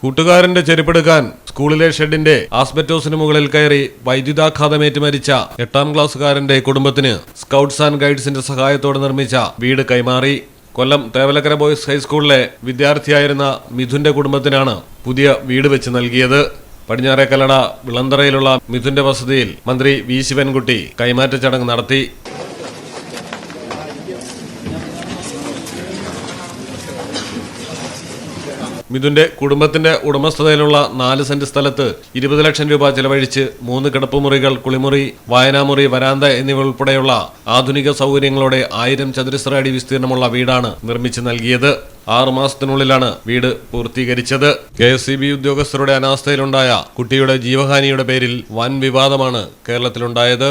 കൂട്ടുകാരന്റെ ചെരുപ്പെടുക്കാൻ സ്കൂളിലെ ഷെഡിന്റെ ആസ്ബറ്റോസിന് മുകളിൽ കയറി വൈദ്യുതാഘാതമേറ്റ് മരിച്ച എട്ടാം ക്ലാസ്സുകാരന്റെ കുടുംബത്തിന് സ്കൗട്ട്സ് ആൻഡ് ഗൈഡ്സിന്റെ സഹായത്തോടെ നിർമ്മിച്ച വീട് കൈമാറി. കൊല്ലം തേവലക്കര ബോയ്സ് ഹൈസ്കൂളിലെ വിദ്യാർത്ഥിയായിരുന്ന മിഥുന്റെ കുടുംബത്തിനാണ് പുതിയ വീട് വെച്ച് നൽകിയത്. പടിഞ്ഞാറേക്കല്ലട വിളന്തറയിലുള്ള മിഥുന്റെ വസതിയിൽ മന്ത്രി വി. ശിവൻകുട്ടി കൈമാറ്റ ചടങ്ങ് നടത്തി. മിഥുന്റെ കുടുംബത്തിന്റെ ഉടമസ്ഥതയിലുള്ള നാല് സെന്റ് സ്ഥലത്ത് ഇരുപത് ലക്ഷം രൂപ ചെലവഴിച്ച് മൂന്ന് കിടപ്പുമുറികൾ കുളിമുറി വായനാമുറി വരാന്ത എന്നിവ ഉൾപ്പെടെയുള്ള ആധുനിക സൗകര്യങ്ങളോടെ ആയിരം ചതുരശ്ര അടി വിസ്തീർണമുള്ള വീടാണ് നിർമ്മിച്ചു നൽകിയത്. ആറു മാസത്തിനുള്ളിലാണ് വീട് പൂർത്തീകരിച്ചത്. കെ എസ് സി ബി ഉദ്യോഗസ്ഥരുടെ അനാസ്ഥയിലുണ്ടായ കുട്ടിയുടെ ജീവഹാനിയുടെ പേരിൽ വൻ വിവാദമാണ് കേരളത്തിലുണ്ടായത്.